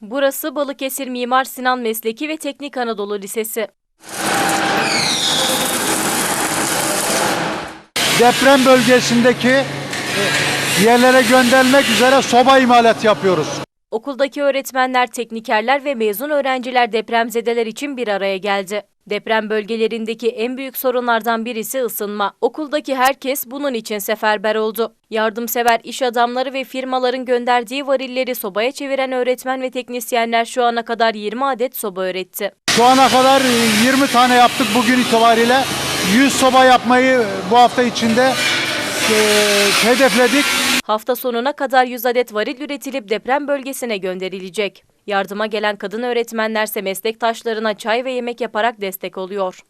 Burası Balıkesir Mimar Sinan Mesleki ve Teknik Anadolu Lisesi. deprem bölgesindeki e, yerlere göndermek üzere soba imalat yapıyoruz. Okuldaki öğretmenler, teknikerler ve mezun öğrenciler depremzedeler için bir araya geldi. Deprem bölgelerindeki en büyük sorunlardan birisi ısınma. Okuldaki herkes bunun için seferber oldu. Yardımsever iş adamları ve firmaların gönderdiği varilleri sobaya çeviren öğretmen ve teknisyenler şu ana kadar 20 adet soba öğretti. Şu ana kadar e, 20 tane yaptık bugün itibariyle. 100 soba yapmayı bu hafta içinde e, hedefledik. Hafta sonuna kadar 100 adet varil üretilip deprem bölgesine gönderilecek. Yardıma gelen kadın öğretmenlerse meslektaşlarına çay ve yemek yaparak destek oluyor.